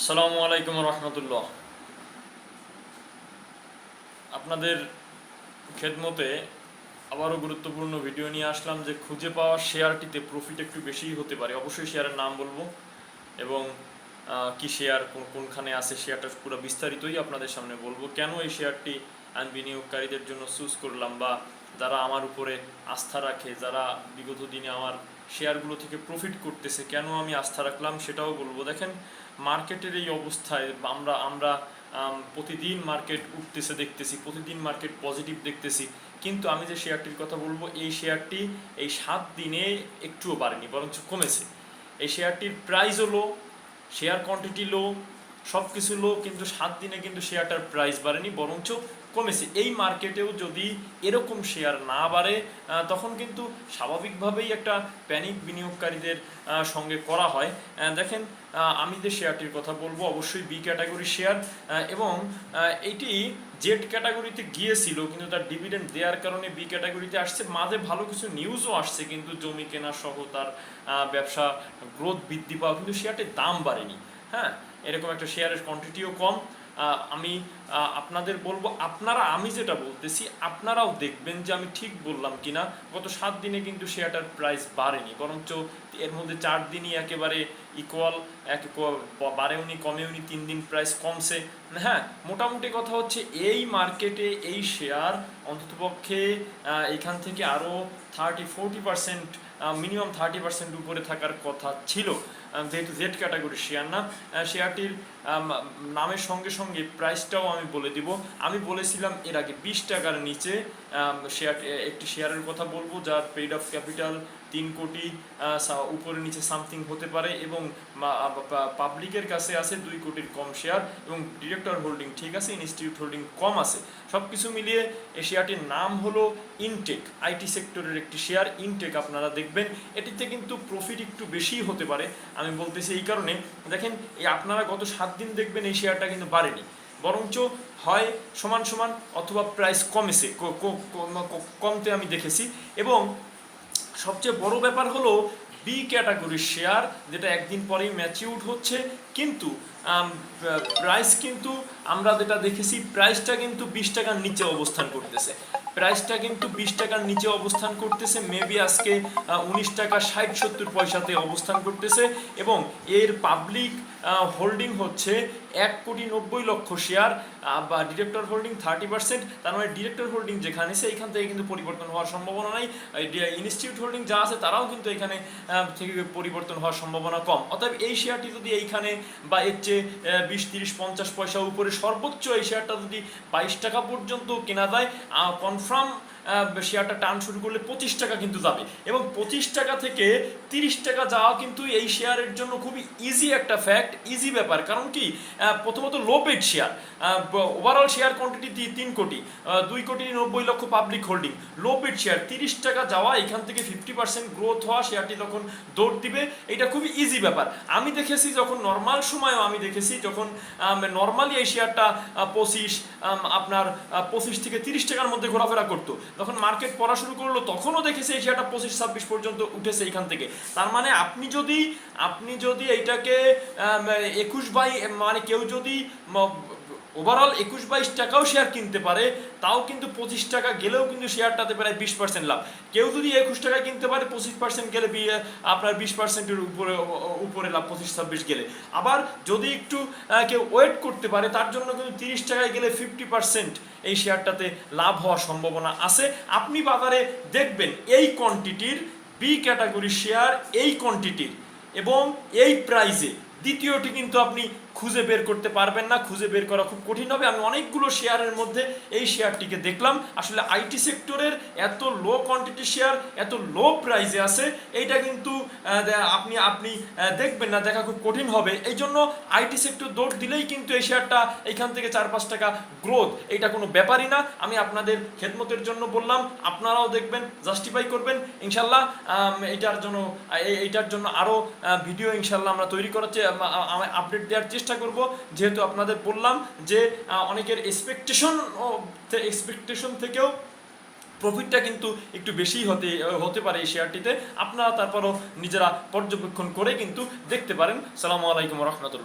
আসসালামু আলাইকুম রহমতুল্লাহ। আপনাদের খেদমতে আবারও গুরুত্বপূর্ণ ভিডিও নিয়ে আসলাম যে খুঁজে পাওয়া শেয়ারটিতে প্রফিট একটু বেশিই হতে পারে। অবশ্যই শেয়ারের নাম বলব এবং কি শেয়ার, কোন, কোনখানে আছে শেয়ারটা পুরো বিস্তারিতই আপনাদের সামনে বলব। কেন এই শেয়ারটি আমি বিনিয়োগকারীদের জন্য চুজ করলাম বা যারা আমার উপরে আস্থা রাখে, যারা বিগত দিনে আমার শেয়ারগুলো থেকে প্রফিট করতেছে, কেন আমি আস্থা রাখলাম সেটাও বলব। দেখেন মার্কেটের এই অবস্থায় আমরা আমরা প্রতিদিন মার্কেট উঠতেছে দেখতেছি, প্রতিদিন মার্কেট পজিটিভ দেখতেছি। কিন্তু আমি যে শেয়ারটির কথা বলব, এই শেয়ারটি এই সাত দিনে একটুও বাড়েনি, বরঞ্চ কমেছে। এই শেয়ারটির প্রাইসও লো শেয়ার কোয়ান্টিটি লো সব কিছু লো কিন্তু সাত দিনে কিন্তু শেয়ারটার প্রাইস বাড়েনি, বরঞ্চ কমেছে। এই মার্কেটেও যদি এরকম শেয়ার না বাড়ে তখন কিন্তু স্বাভাবিকভাবেই একটা প্যানিক বিনিয়োগকারীদের সঙ্গে করা হয়। দেখেন আমি যে শেয়ারটির কথা বলব, অবশ্যই বি ক্যাটাগরি শেয়ার এবং এটি জেড ক্যাটাগরিতে গিয়েছিল, কিন্তু তার ডিভিডেন্ড দেওয়ার কারণে বি ক্যাটাগরিতে আসছে। মাঝে ভালো কিছু নিউজও আসছে, কিন্তু জমি কেনা সহ তার ব্যবসা গ্রোথ বৃদ্ধি পাওয়া, কিন্তু শেয়ারটির দাম বাড়েনি। হ্যাঁ এরকম একটা শেয়ারের কোয়ান্টিটিও কম। আমি আপনাদের বলব আপনারা আমি যেটা বলতেছি আপনারাও দেখবেন যে আমি ঠিক বললাম কিনা। গত সাত দিনে কিন্তু শেয়ারটার প্রাইস বাড়েনি বরঞ্চ এর মধ্যে চার দিনই একেবারে ইকুয়াল এক বাড়েওনি কমেওনি তিন দিন প্রাইস কমছে। হ্যাঁ মোটামুটি কথা হচ্ছে এই মার্কেটে এই শেয়ার অন্ততপক্ষে আহ, এইখান থেকে আরও thirty forty percent minimum thirty percent উপরে থাকার কথা ছিল। যেহেতু জেড ক্যাটাগরির শেয়ার না শেয়ারটির নামের সঙ্গে সঙ্গে প্রাইসটাও আমি বলে দিব। আমি বলেছিলাম এর আগে বিশ টাকার নিচে শেয়ার একটি শেয়ারের কথা বলব, যার পেইড অফ ক্যাপিটাল তিন কোটি উপরে নিচে সামথিং হতে পারে এবং পাবলিকের কাছে আছে দুই কোটির কম শেয়ার এবং ডিরেক্টর হোল্ডিং ঠিক আছে ইনস্টিটিউট হোল্ডিং কম আছে। সব কিছু মিলিয়ে এই শেয়ারটির নাম হলো ইনটেক আইটি সেক্টরের একটি শেয়ার ইনটেক আপনারা দেখবেন। এটিতে কিন্তু প্রফিট একটু বেশিই হতে পারে। আমি বলতেছি এই কারণে, দেখেন, এই আপনারা গত সাত দিন দেখবেন এই শেয়ারটা কিন্তু বাড়েনি। বরঞ্চ হয় সমান সমান অথবা প্রাইস কমেছে কমতে আমি দেখেছি। এবং সবচেয়ে বড় ব্যাপার হলো বি ক্যাটাগরির শেয়ার যেটা একদিন পরেই ম্যাচিউড হচ্ছে, কিন্তু প্রাইস কিন্তু আমরা যেটা দেখেছি প্রাইসটা কিন্তু বিশ টাকার নিচে অবস্থান করতেছে। প্রাইসটা কিন্তু বিশ টাকার নিচে অবস্থান করতেছে মেবি আজকে উনিশ টাকা ষাট সত্তর পয়সাতে অবস্থান করতেছে। এবং এর পাবলিক হোল্ডিং হচ্ছে এক কোটি নব্বই লক্ষ শেয়ার বা ডিরেক্টর হোল্ডিং থার্টি পার্সেন্ট তার মানে ডিরেক্টর হোল্ডিং যেখানে সেইখান থেকে কিন্তু পরিবর্তন হওয়ার সম্ভাবনা নাই। ইনস্টিটিউট হোল্ডিং যা আছে, তারাও কিন্তু এখানে থেকে পরিবর্তন হওয়ার সম্ভাবনা কম। অতএব এই শেয়ারটি যদি এইখানে বা এর চেয়ে বিশ, তিরিশ, পঞ্চাশ পয়সা উপরে সর্বোচ্চ এই শেয়ারটা যদি বাইশ টাকা পর্যন্ত কেনা যায় কনফার্ম শেয়ারটা টান শুরু করলে পঁচিশ টাকা কিন্তু যাবে। এবং পঁচিশ টাকা থেকে তিরিশ টাকা যাওয়া কিন্তু এই শেয়ারের জন্য খুবই ইজি একটা ফ্যাক্ট ইজি ব্যাপার। কারণ কি প্রথমত low paid share overall share quantity তিন কোটি দুই কোটি নব্বই lakh public holding low paid share তিরিশ টাকা যাওয়া, এখান থেকে ফিফটি পার্সেন্ট গ্রোথ হওয়া শেয়ারটি তখন দৌড় দিবে। এটা খুবই ইজি ব্যাপার। আমি দেখেছি যখন নর্মাল সময়ও আমি দেখেছি যখন নর্মালি এই শেয়ারটা পঁচিশ আপনার পঁচিশ থেকে তিরিশ টাকার মধ্যে ঘোরাফেরা করতো। তখন মার্কেট পড়া শুরু করল, তখনও দেখেছে এশিয়াটা পঁচিশ, ছাব্বিশ পর্যন্ত উঠেছে এখান থেকে। তার মানে আপনি যদি আপনি যদি এইটাকে একুশ বাই মানে কেউ যদি ওভারঅল একুশ বাইশ টাকাও শেয়ার কিনতে পারে, তাও কিন্তু পঁচিশ টাকা গেলেও কিন্তু শেয়ারটাতে প্রায় বিশ পার্সেন্ট লাভ। কেউ যদি একুশ টাকায় কিনতে পারে, পঁচিশ পার্সেন্ট গেলে আপনার বিশ পার্সেন্টের উপরে উপরে লাভ, পঁচিশ ছাব্বিশ গেলে। আবার যদি একটু কেউ ওয়েট করতে পারে, তার জন্য কিন্তু তিরিশ টাকায় গেলে ফিফটি পার্সেন্ট এই শেয়ারটাতে লাভ হওয়ার সম্ভাবনা আছে। আপনি বাজারে দেখবেন এই কোয়ান্টিটির বি ক্যাটাগরি শেয়ার এই কোয়ান্টিটির এবং এই প্রাইজে দ্বিতীয়টি কিন্তু আপনি খুঁজে বের করতে পারবেন না খুঁজে বের করা খুব কঠিন হবে। আমি অনেকগুলো শেয়ারের মধ্যে এই শেয়ারটিকে দেখলাম। আসলে আইটি সেক্টরের এত লো কোয়ান্টিটি শেয়ার এত লো প্রাইসে আছে এইটা কিন্তু আপনি আপনি দেখবেন না দেখা খুব কঠিন হবে। এই জন্য আইটি সেক্টর দৌড় দিলেই কিন্তু এই শেয়ারটা এইখান থেকে চার পাঁচ টাকা গ্রোথ এটা কোনো ব্যাপারই না। আমি আপনাদের খেদমতের জন্য বললাম আপনারাও দেখবেন জাস্টিফাই করবেন। ইনশাল্লাহ আম, এইটার জন্য এইটার জন্য আরও ভিডিও ইনশাল্লাহ আমরা তৈরি করার আপডেট দেওয়ার চেষ্টা করব। যেহেতু আপনাদের বললাম যে অনেকের এক্সপেকটেশন এক্সপেকটেশন থেকেও প্রফিটটা কিন্তু একটু বেশিই হতে হতে পারে এই শেয়ারটিতে আপনারা তারপরও নিজেরা পর্যবেক্ষণ করে কিন্তু দেখতে পারেন। সালামু আলাইকুম রহমতুল্লাহ।